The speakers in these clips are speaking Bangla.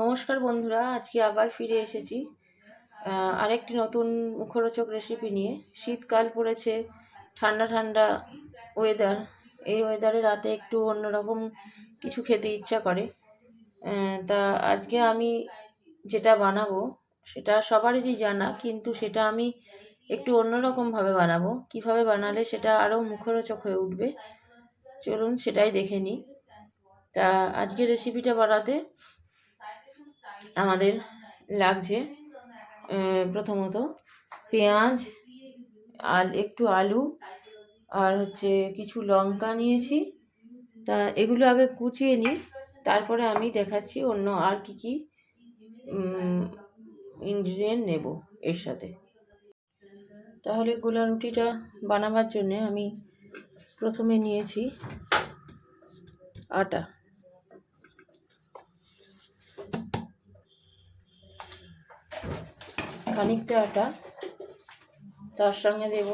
নমস্কার বন্ধুরা, আজকে আবার ফিরে এসেছি। আরেকটি নতুন মুখরোচক রেসিপি নিয়ে। শীতকাল পড়েছে, ঠান্ডা ঠান্ডা ওয়েদার এই ওয়েদারে রাতে একটু অন্যরকম কিছু খেতে ইচ্ছা করে। তা আজকে আমি যেটা বানাবো, সেটা সবারই জানা, কিন্তু সেটা আমি একটু অন্যরকমভাবে বানাবো। কীভাবে বানালে সেটা আরও মুখরোচক হয়ে উঠবে, চলুন সেটাই দেখে নিই। তা আজকে রেসিপিটা বানাতে আমাদের লাগছে প্রথমত পেঁয়াজ আর একটু আলু, আর হচ্ছে কিছু লঙ্কা নিয়েছি। তা এগুলো আগে কুচিয়ে নিই, তারপরে আমি দেখাচ্ছি অন্য আর কি কি ইনগ্রিডিয়েন্ট নেব এর সাথে। তাহলে গোলা রুটিটা বানাবার জন্যে আমি প্রথমে নিয়েছি আটা। খানিকটা আটা, তার সঙ্গে দেব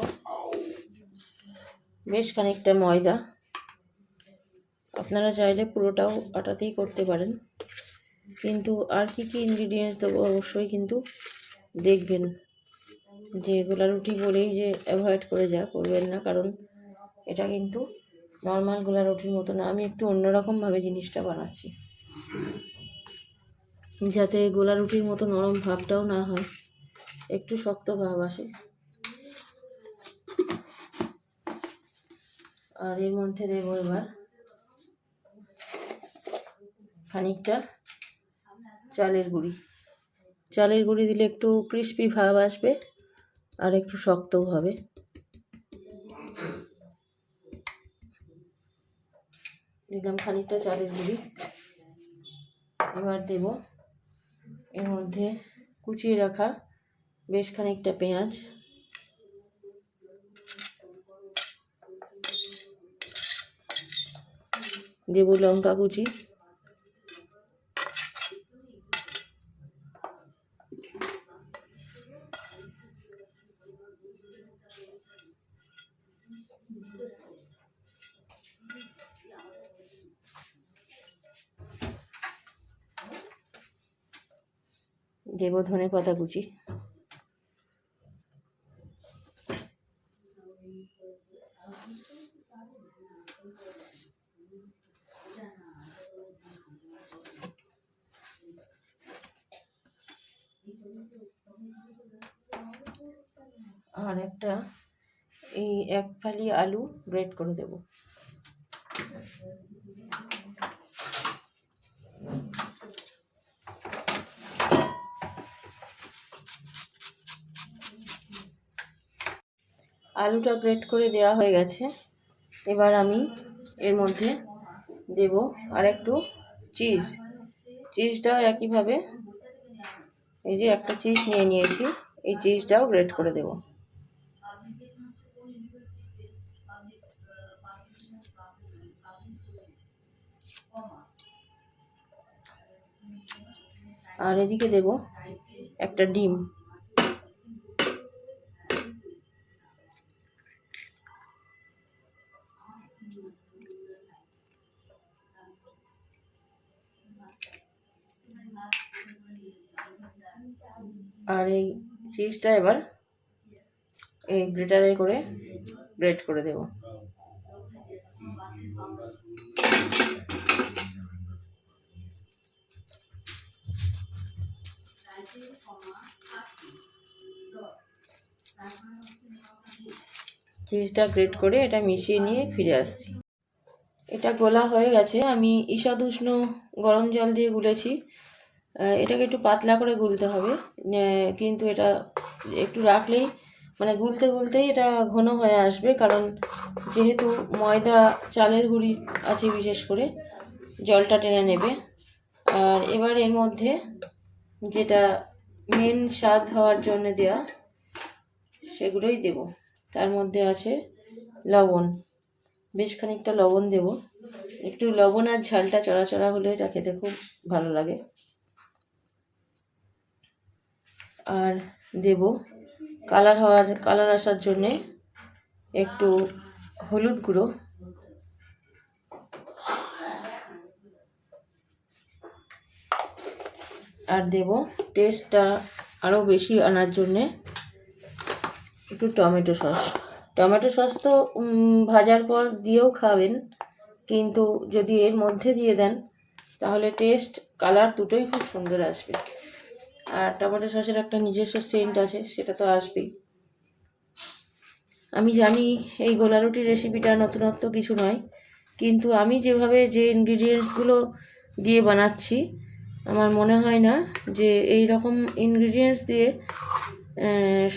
বেশ খানিকটা ময়দা। আপনারা চাইলে পুরোটাও আটাতেই করতে পারেন। কিন্তু আর কি কি ইনগ্রিডিয়েন্টস দেবো অবশ্যই কিন্তু দেখবেন। যে গোলা রুটি বলেই যে অ্যাভয়েড করে যা করবেন না, কারণ এটা কিন্তু নর্মাল গোলা রুটির মতো না। আমি একটু অন্যরকমভাবে জিনিসটা বানাচ্ছি। যাতে গোলা রুটির মতো নরম ভাবটাও না হয়। একটু শক্ত ভাব আসে। আর এর মধ্যে দেবো এবার খানিকটা চালের গুঁড়ি। চালের গুঁড়ি দিলে একটু ক্রিস্পি ভাব আসবে আর একটু শক্তও হবে। দিলাম খানিকটা চালের গুঁড়ি। এবার দেব এর মধ্যে কুচিয়ে রাখা বেশ খানিকটা পেঁয়াজ। দেব লঙ্কা কুচি। দেব ধনে পাতা কুচি আর একটা এই এক ফালি আলু গ্রেট করে দেব। আলুটা গ্রেট করে দেওয়া হয়ে গেছে। এবার আমি এর মধ্যে দেব আর একটু চিজ। চিজটাও একইভাবে এই যে একটা চিজ নিয়ে নিয়েছি, এই চিজটাও গ্রেট করে দেব। আর এদিকে দেব একটা ডিম। আর এই চিজটা এবার এই গ্রেটারে করে গ্রেট করে দেব। চিজটা গ্রেট করে এটা মিশিয়ে নিয়ে ফিরে আসছি। এটা গোলা হয়ে গেছে। আমি ঈষৎ উষ্ণ গরম জল দিয়ে গুলেছি। এটাকে একটু পাতলা করে গুলতে হবে। কিন্তু এটা একটু রাখলেই মানে গুলতে গুলতেই এটা ঘন হয়ে আসবে। কারণ যেহেতু ময়দা, চালের গুঁড়ি আছে বিশেষ করে, জলটা টেনে নেবে। আর এবার এর মধ্যে যেটা মেন স্বাদ হওয়ার জন্য দেওয়া সেগুলোই দেব। তার মধ্যে আছে লবণ। বেশ খানিকটা লবণ দেব। একটু লবণ আর ঝালটা চড়া চড়া হলে এটা খেতে খুব ভালো লাগে। আর দেব কালার হওয়ার কালার আসার জন্যে একটু হলুদ গুঁড়ো। আর দেব। টেস্টটা আরও বেশি আনার জন্যে একটু টমেটো সস। টমেটো সস তো ভাজার পর দিয়েও খাবেন, কিন্তু যদি এর মধ্যে দিয়ে দেন, তাহলে টেস্ট কালার দুটোই খুব সুন্দর আসবে। আর টমেটো সসের একটা নিজস্ব সেন্ট আছে, সেটা তো আসবেই। আমি জানি এই গোলা রুটির রেসিপিটা নতুনত্ব কিছু নয়, কিন্তু আমি যেভাবে যে ইনগ্রিডিয়েন্টসগুলো দিয়ে বানাচ্ছি আমার মনে হয় না যে এই রকম ইনগ্রিডিয়েন্টস দিয়ে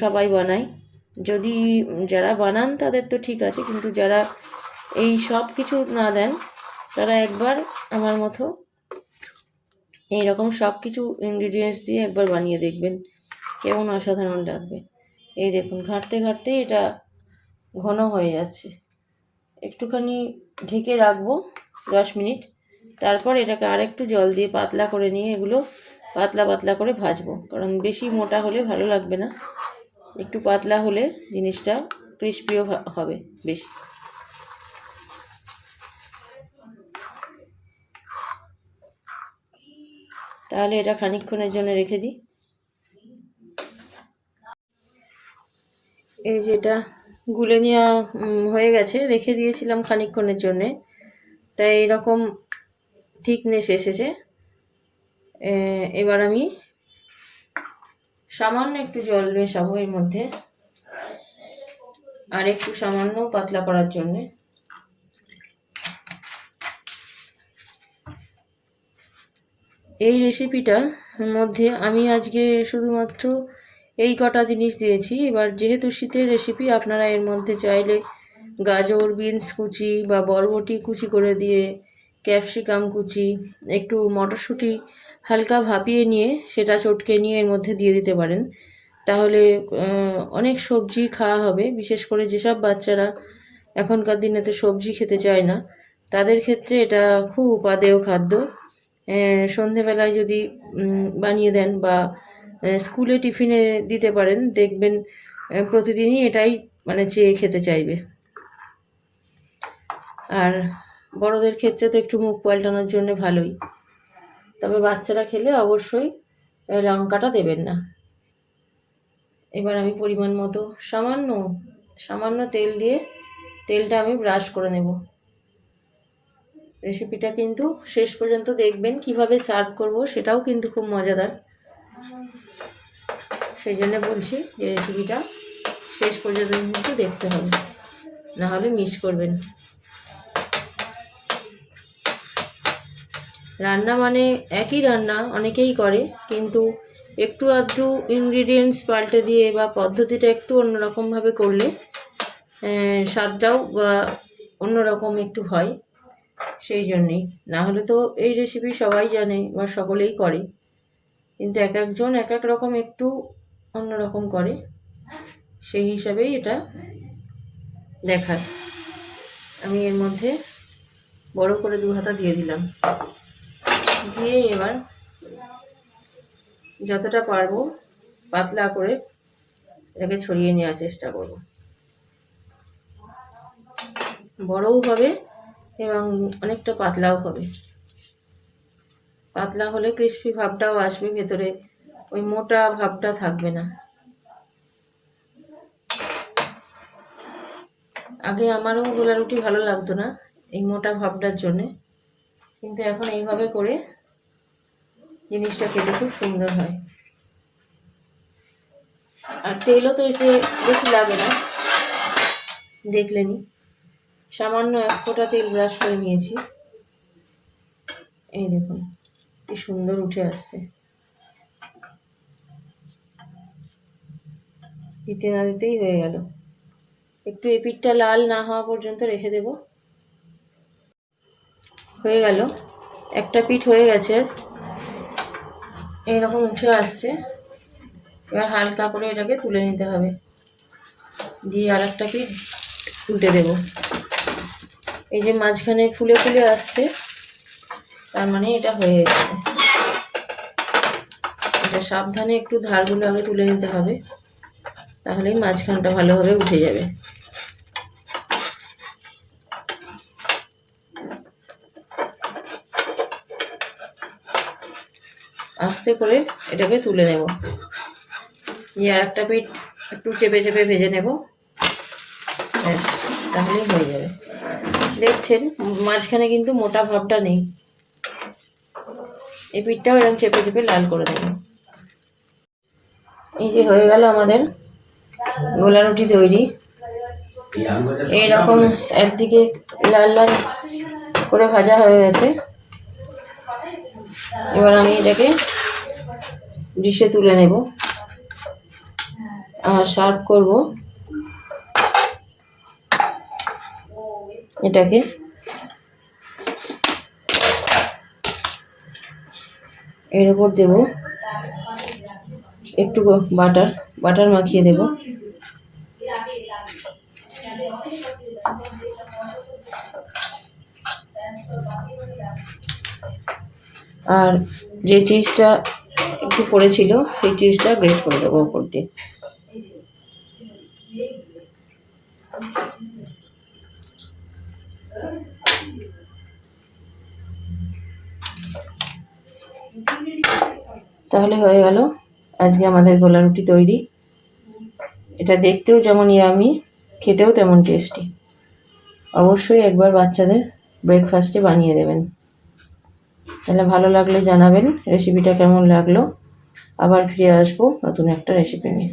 সবাই বানায়। যদি যারা বানান, তাদের তো ঠিক আছে, কিন্তু যারা এই সব কিছু না দেন, তারা একবার আমার মতো এই রকম সব কিছু ইনগ্রিডিয়েন্টস দিয়ে একবার বানিয়ে দেখবেন। কেমন অসাধারণ লাগবে। এই দেখুন, ঘাঁটতে ঘাঁটতে এটা ঘন হয়ে যাচ্ছে। একটুখানি ঢেকে রাখব দশ মিনিট। তারপর এটাকে আরেকটু জল দিয়ে পাতলা করে নিয়ে এগুলো পাতলা পাতলা করে ভাজবো। কারণ বেশি মোটা হলে ভালো লাগবে না। একটু পাতলা হলে জিনিসটা ক্রিস্পিও হবে বেশি। তাহলে এটা খানিকক্ষণের জন্য রেখে দিই। এই যেটা গুলে নেওয়া হয়ে গেছে। রেখে দিয়েছিলাম খানিকক্ষণের জন্যে। তাই এরকম থিকনেস এসেছে এবার আমি সামান্য একটু জল মেশাবো এর মধ্যে। আর একটু সামান্য পাতলা করার জন্যে। এই রেসিপিটার মধ্যে আমি আজকে শুধুমাত্র এই কটা জিনিস দিয়েছি। এবার যেহেতু শীতের রেসিপি আপনারা এর মধ্যে চাইলে গাজর, বিনস কুচি বা বরবটি কুচি করে দিয়ে ক্যাপসিকাম কুচি একটু মটরশুঁটি হালকা ভাপিয়ে নিয়ে সেটা চটকে নিয়ে এর মধ্যে দিয়ে দিতে পারেন। তাহলে অনেক সবজি খাওয়া হবে। বিশেষ করে যেসব বাচ্চারা এখনকার দিনে তো সবজি খেতে চায় না, তাদের ক্ষেত্রে এটা খুব উপাদেয় খাদ্য। সন্ধেবেলায় যদি বানিয়ে দেন বা স্কুলে টিফিনে দিতে পারেন, দেখবেন প্রতিদিনই এটাই মানে চেয়ে খেতে চাইবে। আর বড়দের ক্ষেত্রে তো একটু মুখ পাল্টানোর জন্য ভালোই। তবে বাচ্চারা খেলে অবশ্যই লঙ্কাটা দেবেন না। এবার আমি পরিমাণ মতো সামান্য সামান্য তেল দিয়ে তেলটা আমি ব্রাশ করে নেব। রেসিপিটা কিন্তু শেষ পর্যন্ত দেখবেন, কীভাবে সার্ভ করব সেটাও কিন্তু খুব মজাদার। সেই জন্য বলছি যে রেসিপিটা শেষ পর্যন্ত কিন্তু দেখতে হবে না হলে মিস করবেন। রান্না মানে একই রান্না, অনেকেই করে, কিন্তু একটু আধটু ইনগ্রিডিয়েন্টস পাল্টে দিয়ে বা পদ্ধতিটা একটু অন্যরকমভাবে করলে স্বাদটাও বা অন্যরকম একটু হয়, সেই জন্যেই। না হলে তো এই রেসিপি সবাই জানে বা সকলেই করে, কিন্তু এক একজন এক এক রকম একটু অন্যরকম করে, সেই হিসাবেই এটা দেখায়। আমি এর মধ্যে বড় করে দু হাতা দিয়ে দিলাম। দিয়ে এবার যতটা পারব পাতলা করে এটাকে ছড়িয়ে নেওয়ার চেষ্টা করব। বড়ও হবে এবং অনেকটা পাতলাও হবে। পাতলা হলে ক্রিস্পি ভাবটাও আসবে, ভেতরে ওই মোটা ভাবটা থাকবে না। আগে আমারও গোলা রুটি ভালো লাগতো না এই মোটা ভাবটার জন্যে। কিন্তু এখন এইভাবে করে জিনিসটা খেতে খুব সুন্দর হয়। আর তেলও তো এসে বেশি লাগে না। দেখলেনি সামান্য এক ফোঁটা তেল ব্রাশ করে নিয়েছি। এই দেখুন, কি সুন্দর উঠে আসছে। দিতে না দিতেই হয়ে গেল। একটু এপিটটা লাল না হওয়া পর্যন্ত রেখে দেব। হয়ে গেল। একটা পিঠ হয়ে গেছে। এইরকম উঠে আসছে। এবার হালকা করে এটাকে তুলে নিতে হবে। দিয়ে আর একটা পিঠ উল্টে দেব। এই যে মাঝখানে ফুলে ফুলে আসছে, তার মানে এটা হয়ে গেছে। এটা সাবধানে একটু ধারগুলো আগে তুলে নিতে হবে, তাহলেই মাঝখানটা ভালোভাবে উঠে যাবে। আস্তে করে এটাকে তুলে নেব। দিয়ে আর একটা পিঠ একটু চেপে চেপে ভেজে নেব। ব্যাস, তাহলেই হয়ে যাবে। দেখছেন, মাঝখানে কিন্তু মোটা ভাবটা নেই। এই পিঠটাও এরকম চেপে চেপে লাল করে দেব এই যে হয়ে গেল আমাদের গোলা রুটি তৈরি। এইরকম একদিকে লাল লাল করে ভাজা হয়ে গেছে। এবার আমি এটাকে ডিশে তুলে নেব। আর সার্ভ করব। এটাকে। এর উপর দেব। একটু বাটার বাটার মাখিয়ে দেব। আর যে চিজটা একটু পড়েছিল সেই চিজটা গ্রেট করে দেবো ওপর দিয়ে। তাহলে হয়ে গেল। আজকে আমাদের গোলা রুটি তৈরি। এটা দেখতেও যেমন ইয়ামি খেতেও তেমন টেস্টি অবশ্যই একবার বাচ্চাদের ব্রেকফাস্টে বানিয়ে দেবেন। তাহলে ভালো লাগলে জানাবেন রেসিপিটা কেমন লাগল। আবার ফিরে আসব নতুন একটা রেসিপি নিয়ে।